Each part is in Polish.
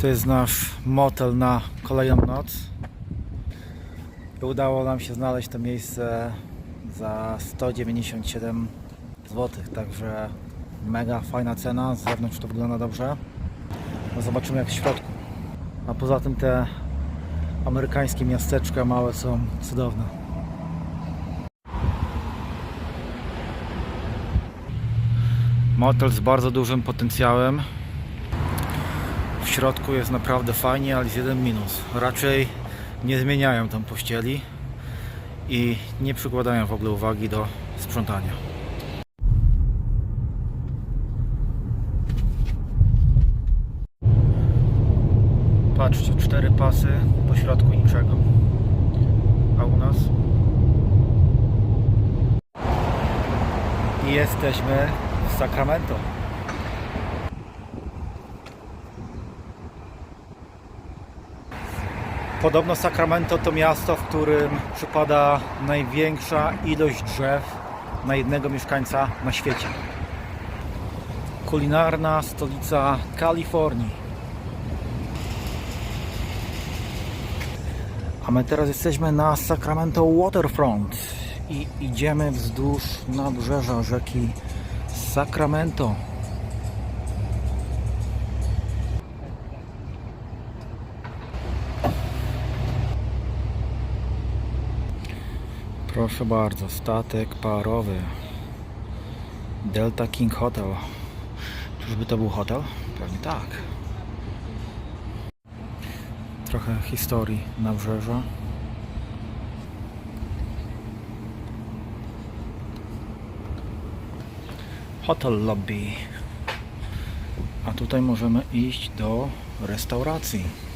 To jest nasz motel na kolejną noc. Udało nam się znaleźć to miejsce za 197 zł, także mega fajna cena. Z zewnątrz to wygląda dobrze. No zobaczymy jak w środku. A poza tym te amerykańskie miasteczka małe są cudowne. Motel z bardzo dużym potencjałem. Środku jest naprawdę fajnie, ale jest jeden minus. Raczej nie zmieniają tam pościeli i nie przykładają w ogóle uwagi do sprzątania. Patrzcie, cztery pasy, po środku niczego. A u nas? I jesteśmy w Sacramento. Podobno Sacramento to miasto, w którym przypada największa ilość drzew na jednego mieszkańca na świecie. Kulinarna stolica Kalifornii. A my teraz jesteśmy na Sacramento Waterfront i idziemy wzdłuż nabrzeża rzeki Sacramento. Proszę bardzo, statek parowy. Delta King Hotel. Czyżby to był hotel? Pewnie tak. Trochę historii nabrzeża. Hotel lobby. A tutaj możemy iść do restauracji.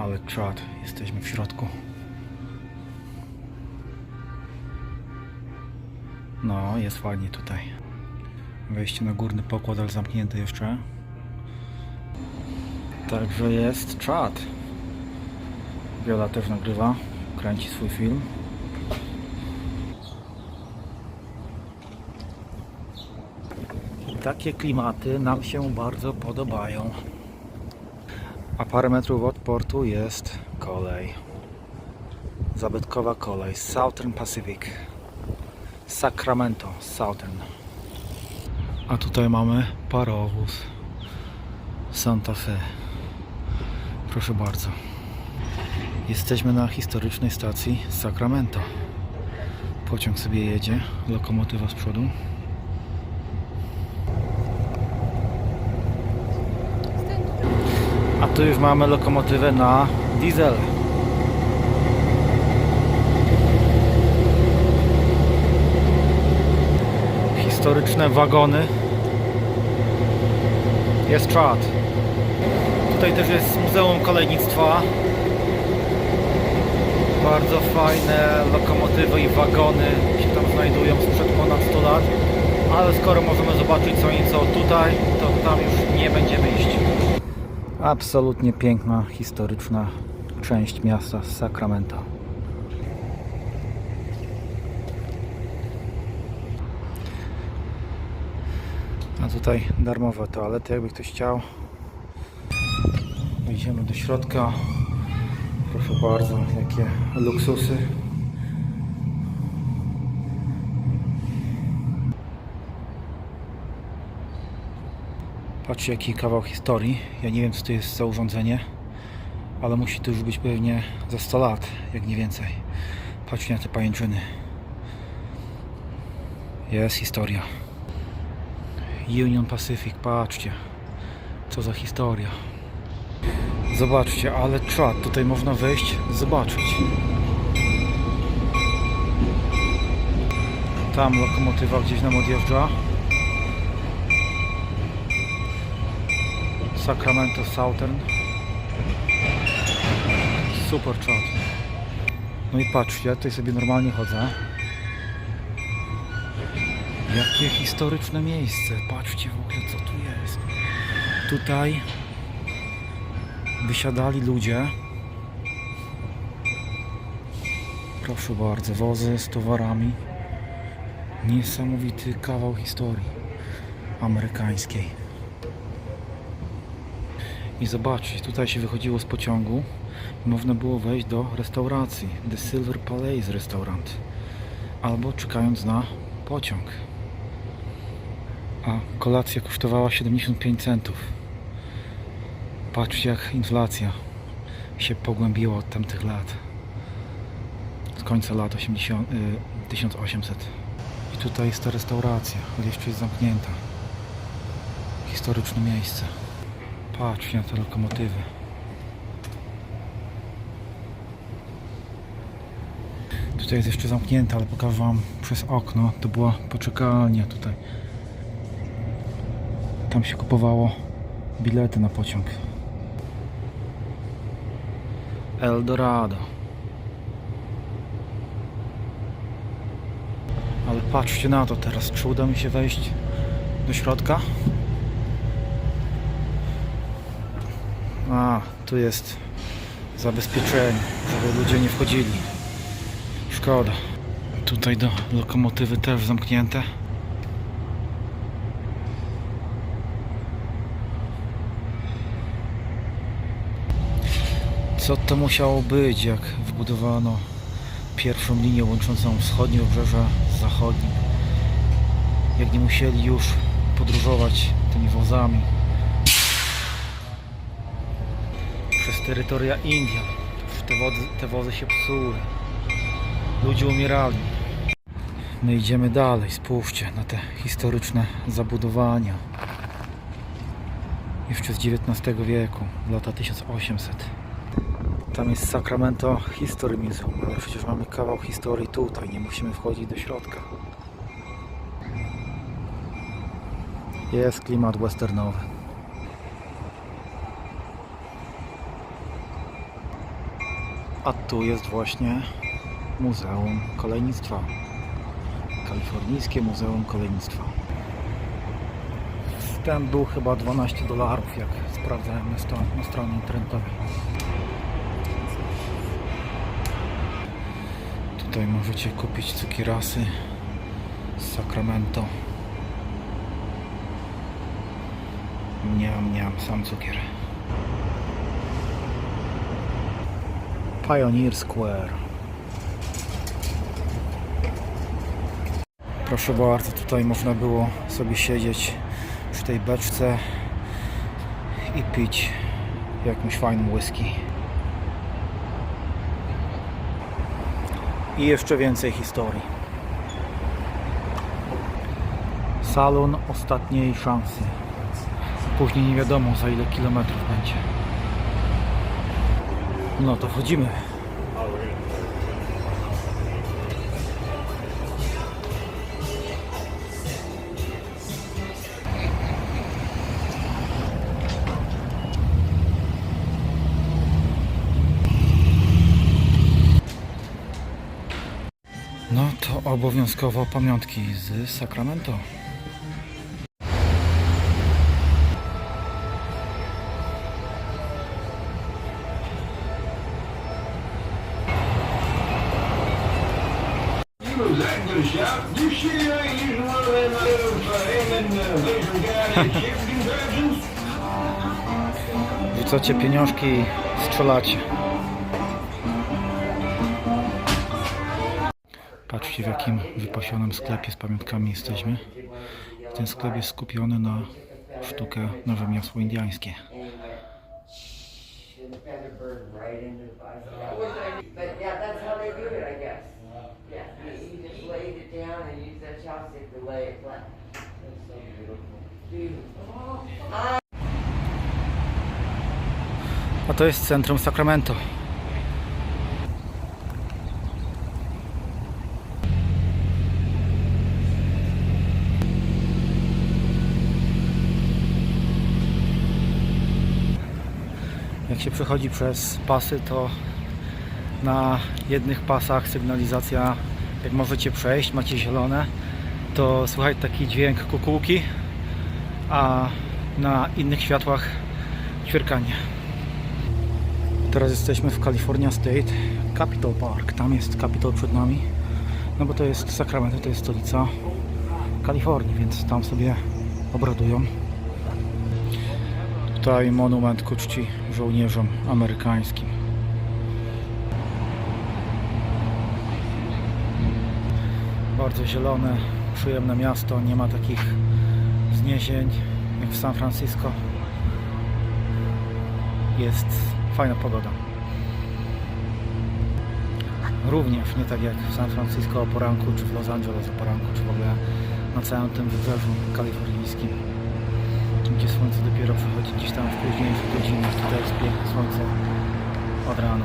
Ale czad, jesteśmy w środku. No, jest fajnie tutaj. Wejście na górny pokład, ale zamknięty jeszcze. Także jest czad. Wiola też nagrywa, kręci swój film. Takie klimaty nam się bardzo podobają. A parę metrów od portu jest kolej. Zabytkowa kolej Southern Pacific. Sacramento Southern. A tutaj mamy parowóz Santa Fe. Proszę bardzo. Jesteśmy na historycznej stacji Sacramento. Pociąg sobie jedzie, lokomotywa z przodu. Tu już mamy lokomotywę na diesel. Historyczne wagony. Jest czad. Tutaj też jest Muzeum Kolejnictwa. Bardzo fajne lokomotywy i wagony się tam znajdują sprzed ponad 100 lat. Ale skoro możemy zobaczyć co nieco tutaj, to tam już nie będziemy iść. Absolutnie piękna, historyczna część miasta Sacramento. A tutaj darmowe toalety, jakby ktoś chciał. Wejdziemy do środka. Proszę bardzo, jakie luksusy. Patrzcie jaki kawał historii. Ja nie wiem co to jest za urządzenie, ale musi to już być pewnie za 100 lat, jak nie więcej. Patrzcie na te pajęczyny. Jest historia. Union Pacific, patrzcie. Co za historia. Zobaczcie, ale czad, tutaj można wejść, zobaczyć. Tam lokomotywa gdzieś nam odjeżdża. Sacramento Southern. Super czad. No i patrzcie, tutaj sobie normalnie chodzę. Jakie historyczne miejsce. Patrzcie w ogóle co tu jest. Tutaj wysiadali ludzie. Proszę bardzo, wozy z towarami. Niesamowity kawał historii amerykańskiej. I zobaczcie, tutaj się wychodziło z pociągu i można było wejść do restauracji. The Silver Palace Restaurant. Albo czekając na pociąg. A kolacja kosztowała 75 centów. Patrzcie jak inflacja się pogłębiła od tamtych lat. Z końca lat 80, y, 1800. I tutaj jest ta restauracja, ale jeszcze jest zamknięta. Historyczne miejsce. Patrzcie na te lokomotywy. Tutaj jest jeszcze zamknięte, ale pokażę Wam przez okno. To była poczekalnia tutaj. Tam się kupowało bilety na pociąg. Eldorado. Ale patrzcie na to teraz. Czy uda mi się wejść do środka? A, tu jest zabezpieczenie, żeby ludzie nie wchodzili. Szkoda. Tutaj do lokomotywy też zamknięte. Co to musiało być, jak wbudowano pierwszą linię łączącą wschodnie obrzeże z zachodnim? Jak nie musieli już podróżować tymi wozami terytoria Indian. Te, wody, te wozy się psuły. Ludzie umierali. My idziemy dalej, spójrzcie na te historyczne zabudowania. Jeszcze z XIX wieku, lata 1800. Tam jest Sacramento History Museum, ale przecież mamy kawał historii tutaj, nie musimy wchodzić do środka. Jest klimat westernowy. A tu jest właśnie Muzeum Kolejnictwa. Kalifornijskie Muzeum Kolejnictwa. Wstęp był chyba 12 dolarów, jak sprawdzałem na, stron- na stronie internetowej. Tutaj możecie kupić cukierasy z Sacramento. Miam, miam, sam cukier. Pioneer Square. Proszę bardzo, tutaj można było sobie siedzieć przy tej beczce i pić jakąś fajną whisky. I jeszcze więcej historii. Salon ostatniej szansy. Później nie wiadomo za ile kilometrów będzie. No to wchodzimy. No to obowiązkowo pamiątki z Sacramento. Rzucacie pieniążki strzelacie. Patrzcie w jakim wypasionym sklepie z pamiątkami jesteśmy. Ten sklep jest skupiony na sztukę na rzemiosło indiańskie. and the feather burned right into the bicep. But yeah, that's how they do it, I guess. Yeah, you, you just laid it down and use that chopstick to lay it flat. That's so beautiful. A to jest centrum Sacramento. Jak się przechodzi przez pasy, to na jednych pasach sygnalizacja, jak możecie przejść, macie zielone, to słychać taki dźwięk kukułki, a na innych światłach ćwierkanie. Teraz jesteśmy w California State Capitol Park. Tam jest Capitol przed nami. No bo to jest Sacramento, to jest stolica Kalifornii, więc tam sobie obradują. Tutaj monument ku czci żołnierzom amerykańskim. Bardzo zielone, przyjemne miasto, nie ma takich wzniesień jak w San Francisco. Jest fajna pogoda. Również nie tak jak w San Francisco o poranku, czy w Los Angeles o poranku, czy w ogóle na całym tym wybrzeżu kalifornijskim, gdzie słońce dopiero przychodzi gdzieś tam w późniejszych godzinach. Tutaj jest piękne słońce od rana.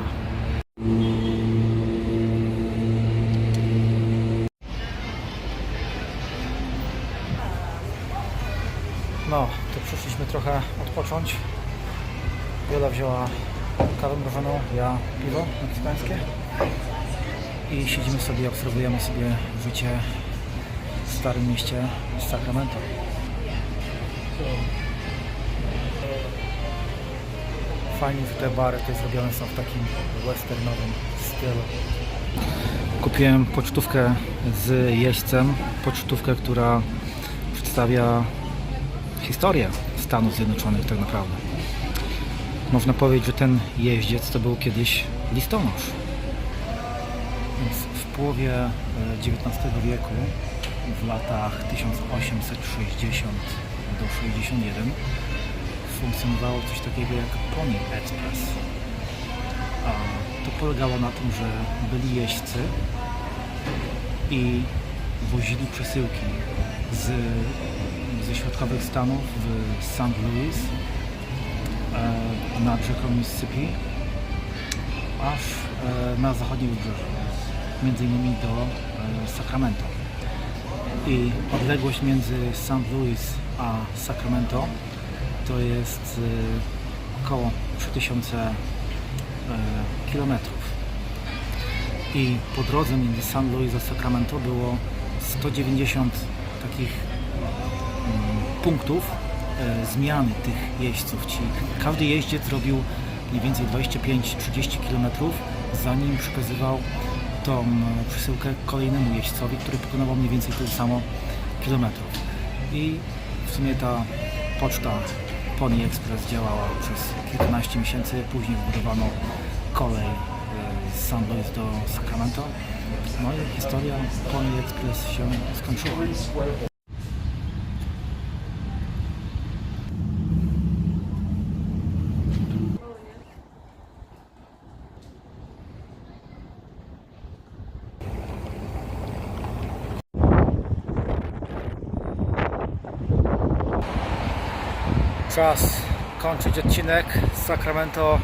No, to przyszliśmy trochę odpocząć. Wiola wzięła kawę mrożoną, ja piwo meksykańskie. I siedzimy sobie, obserwujemy sobie życie w starym mieście Sacramento. Fajnie, że te bary tutaj zrobione są w takim westernowym stylu. Kupiłem pocztówkę z jeźdźcem, pocztówkę, która przedstawia historię Stanów Zjednoczonych tak naprawdę. Można powiedzieć, że ten jeździec to był kiedyś listonosz. Więc w połowie e, XIX wieku, w latach 1860 do 61 funkcjonowało coś takiego jak Pony Express. A to polegało na tym, że byli jeźdźcy i wozili przesyłki z, ze środkowych Stanów w St. Louis e, nad rzeką Mississippi aż e, na zachodnie wybrzeże, między innymi do e, Sacramento. I odległość między St. Louis a Sacramento to jest e, około 3000 e, kilometrów. I po drodze między St. Louis a Sacramento było 190 takich mm, punktów e, zmiany tych jeźdźców. Ci, każdy jeździec robił mniej więcej 25-30 km, zanim przekazywał tą e, przesyłkę kolejnemu jeźdźcowi, który pokonywał mniej więcej tyle samo kilometrów. I w sumie ta poczta Pony Express działała przez kilkanaście miesięcy, później wbudowano kolej e, z St. Louis do Sacramento. No i historia Pony Express się skończyła. Czas kończyć odcinek z Sacramento.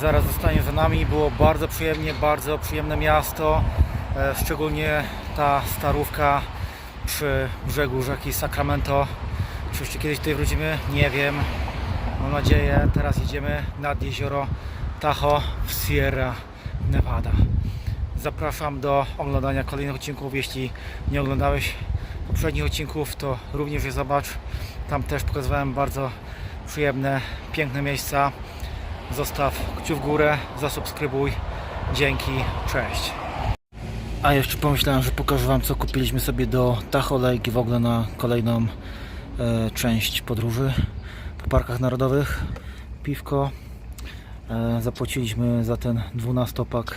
Zaraz zostanie za nami. Było bardzo przyjemnie, bardzo przyjemne miasto. E, Szczególnie ta starówka przy brzegu rzeki Sacramento. Czy jeszcze kiedyś tutaj wrócimy? Nie wiem. Mam nadzieję. Teraz jedziemy nad jezioro Tahoe w Sierra Nevada. Zapraszam do oglądania kolejnych odcinków. Jeśli nie oglądałeś poprzednich odcinków, to również je zobacz. Tam też pokazywałem bardzo przyjemne, piękne miejsca. Zostaw kciuk w górę, zasubskrybuj. Dzięki, cześć. A jeszcze pomyślałem, że pokażę Wam, co kupiliśmy sobie do Tahoe Lake w ogóle na kolejną e, część podróży po parkach narodowych. Piwko. E, zapłaciliśmy za ten 12-pak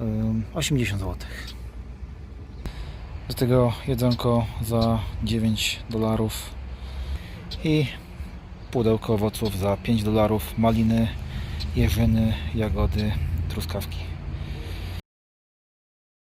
e, 80 zł. Do tego jedzonko za 9 dolarów i pudełko owoców za 5 dolarów, maliny, jeżyny, jagody, truskawki.